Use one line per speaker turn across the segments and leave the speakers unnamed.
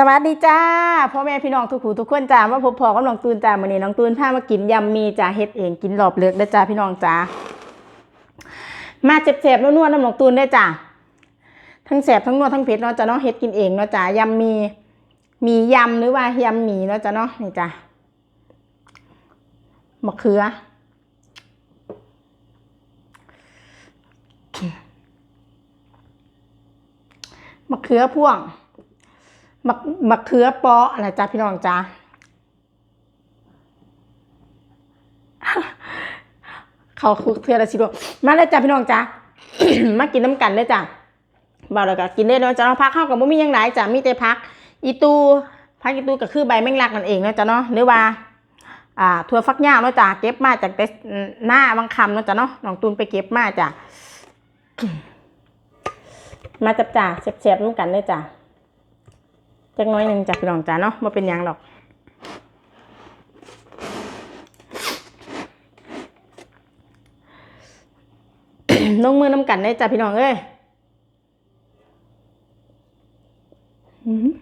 สวัสดีจ้าพ่อแม่พี่น้องทุกผู้ทุกคนจ้ามาพบพอกับน้องตูนจ้ามื้อนี้น้องตูนพามากินยำมีจ้าเฮ็ดเองกินรอบเลิกเด้จ้าพี่น้องจ้ามาเจ็บๆนัวๆน้ำน้องตูนได้จ้าทั้งแสบทั้งนัวทั้งเผ็ดเนาะจ้าเนาะเฮ็ดกินเองเนาะจ้ายำมีมียำหรือว่ายำหมีเนาะจ้าเนาะนี่จ้ามะเขือมะเขือพ่วง มะมะเขือเปาะนะจ๊ะพี่น้องจ้าเขาคุกเทือละสิดวงมาเลยจ้ะพี่น้องจ้ามากินน้ำกันเลยจ้ะบ่าวแล้วก็กินได้แล้วจ้ะเนาะพักเข้ากับบ่มีหยังไงจ้ะมีแต่พัก อีตูพักอีตูก็คือใบแมงลักนั่นเองเนาะจ้ะเนาะหรือว่าอ่าถั่วฟักยาวเนาะจ้ะเก็บมาจากแต่หน้าบางคำเนาะจ้ะเนาะน้องตูนไปเก็บมาจ้ะมาจับจ่าแซ่บๆร่วมกันเลยจ้ะ จักน้อยหนึ่งจากพี่น้องจ้าเนาะมาเป็นยังหรอกลงมือน้ำกันได้จ้ะพี่น้องเอ้ยอื้อหือ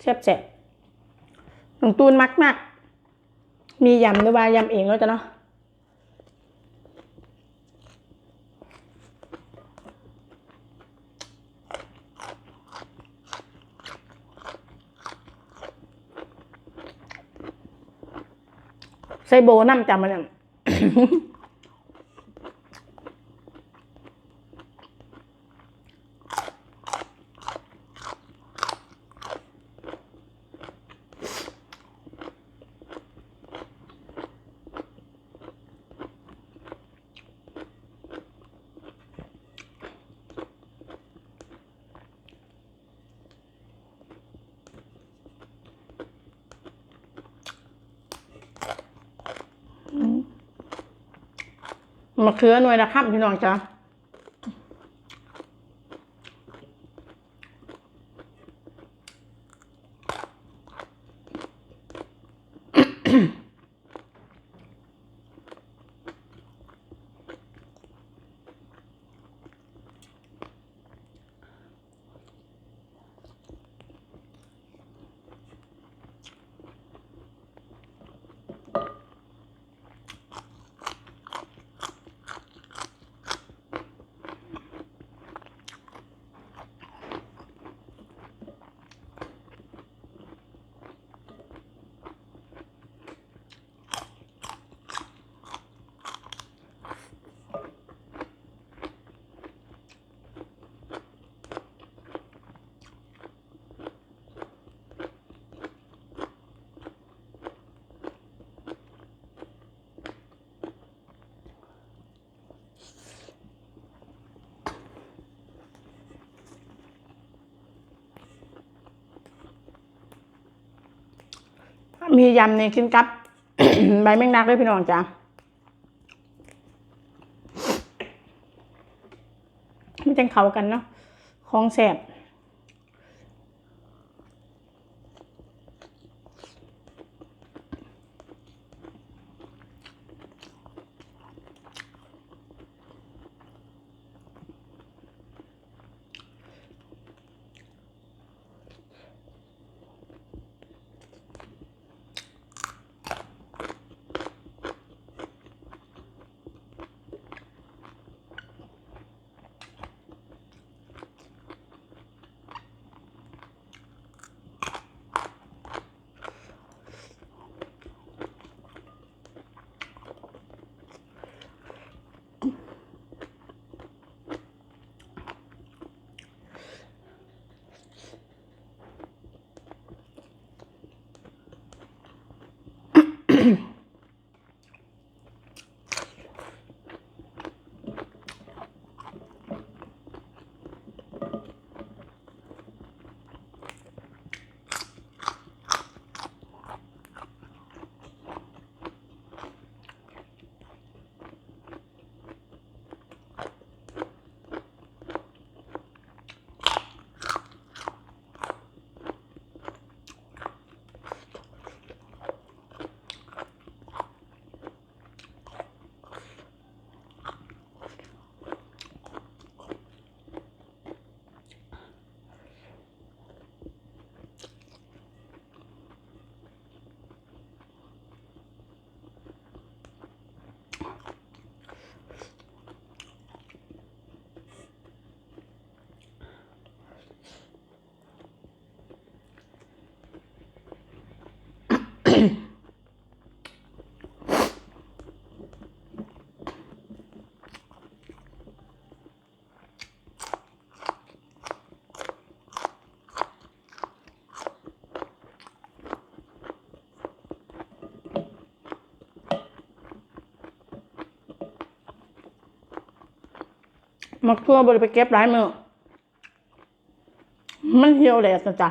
แซ่บแซ่บน้องตูนมักมากมียำหรือว่ายำเองแล้วจ้ะเนาะ ใส่โบน้ำจำมัน มะเขือหน่วยนะครับพี่น้องจ้ามี มียำเนกินกับ ใบแมงนักด้วยพี่น้องจ้าไม่จังเขากันเนาะของแสบ มักทั่วบริไปเก็บหลายมือมันเหี่ยวแหลกนะจ๊ะ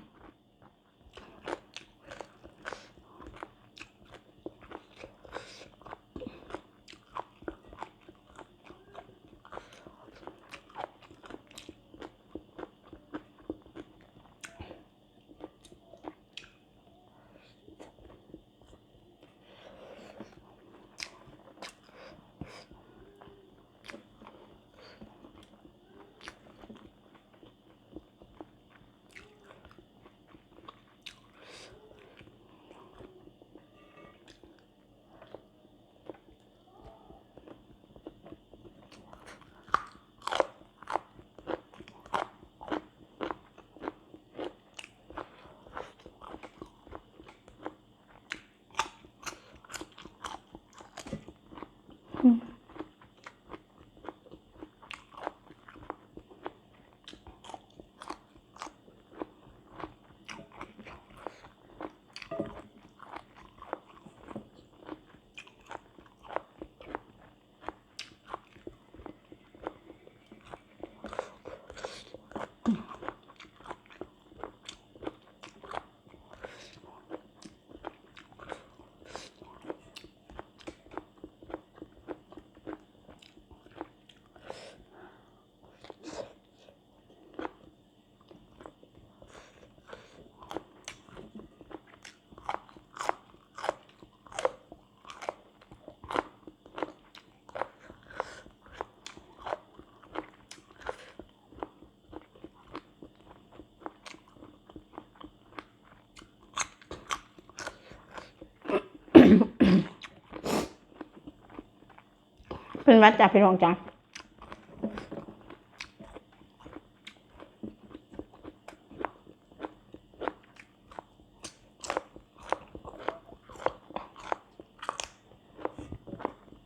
เป็นวัดจ้ะพี่น้องจ้ะ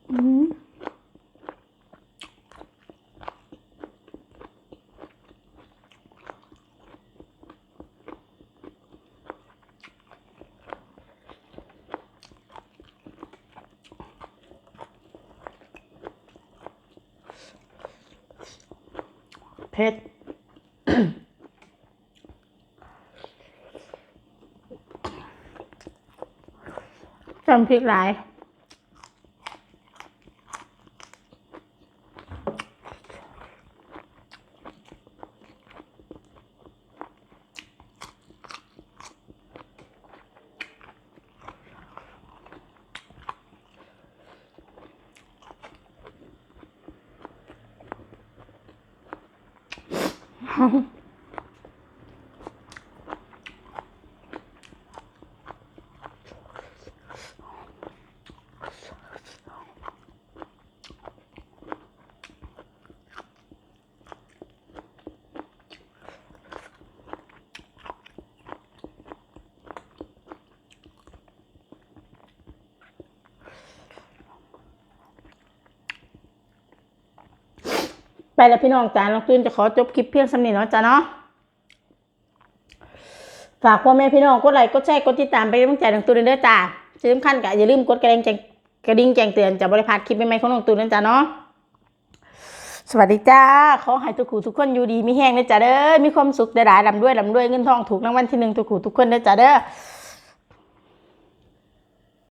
อืม เผ็ดจำพริกหลาย how ไปแล้วพี่น้องจ้าน้องตื้นจะขอจบคลิปเพียงสำนีเนาะจ้าเนาะฝากพ่อแม่พี่น้องกดไลค์กดแชร์กดติดตามไปนกำลังใจน้องตูนเด้อจ้าที่สำคัญก็อย่าลืมกดกระดิ่งแจ้งกระดิ่งแจ้งเตือนจะบริพาดคลิปใหม่ๆของน้องตูนนะจ้าเนาะสวัสดีจ้าขอให้ทุกขู่ทุกคนอยู่ดีมีแห้งนะจ้าเด้อมีความสุขได้หลายลำด้วยลำด้วยเงินทองถูกรางวัลที่หนึ่งทุกขู่ทุกคนนะจ้าเด้อ